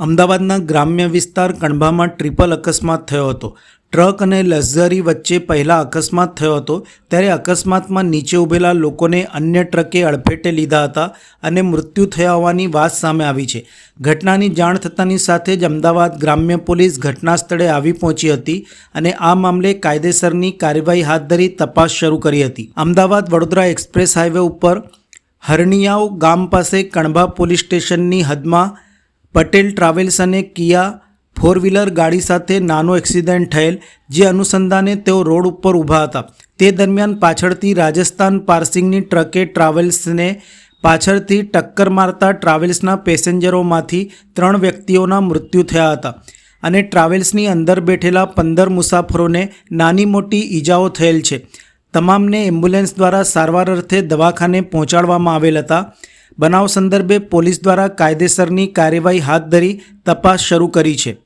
અમદાવાદના ગ્રામ્ય વિસ્તાર કણભામાં ટ્રિપલ અકસ્માત થયો હતો. ટ્રક અને લક્ઝરી વચ્ચે પહેલા અકસ્માત થયો હતો. ત્યારે અકસ્માતમાં નીચે ઊભેલા લોકોને અન્ય ટ્રકે અડફેટે લીધા હતા અને મૃત્યુ થયા હોવાની વાત સામે આવી છે. ઘટનાની જાણ થતાની સાથે જ અમદાવાદ ગ્રામ્ય પોલીસ ઘટના સ્થળે આવી પહોંચી હતી અને આ મામલે કાયદેસરની કાર્યવાહી હાથ ધરી તપાસ શરૂ કરી હતી. અમદાવાદ વડોદરા એક્સપ્રેસ હાઈવે ઉપર હરણિયાઓ ગામ પાસે કણભા પોલીસ સ્ટેશનની હદમાં પટેલ ટ્રાવેલ્સ અને કિયા ફોર વ્હીલર ગાડી સાથે નાનો એક્સિડન્ટ થયેલ, જે અનુસંધાને તેઓ રોડ ઉપર ઊભા હતા. તે દરમિયાન પાછળથી રાજસ્થાન પાર્સિંગની ટ્રકે ટ્રાવેલ્સને પાછળથી ટક્કર મારતા ટ્રાવેલ્સના પેસેન્જરોમાંથી ત્રણ વ્યક્તિઓના મૃત્યુ થયા હતા અને ટ્રાવેલ્સની અંદર બેઠેલા પંદર મુસાફરોને નાની મોટી ઈજાઓ થયેલ છે. તમામને એમ્બ્યુલન્સ દ્વારા સારવાર અર્થે દવાખાને પહોંચાડવામાં આવેલ હતા. બનાવ સંદર્ભે પોલીસ દ્વારા કાયદેસરની કાર્યવાહી હાથ ધરી તપાસ શરૂ કરી છે.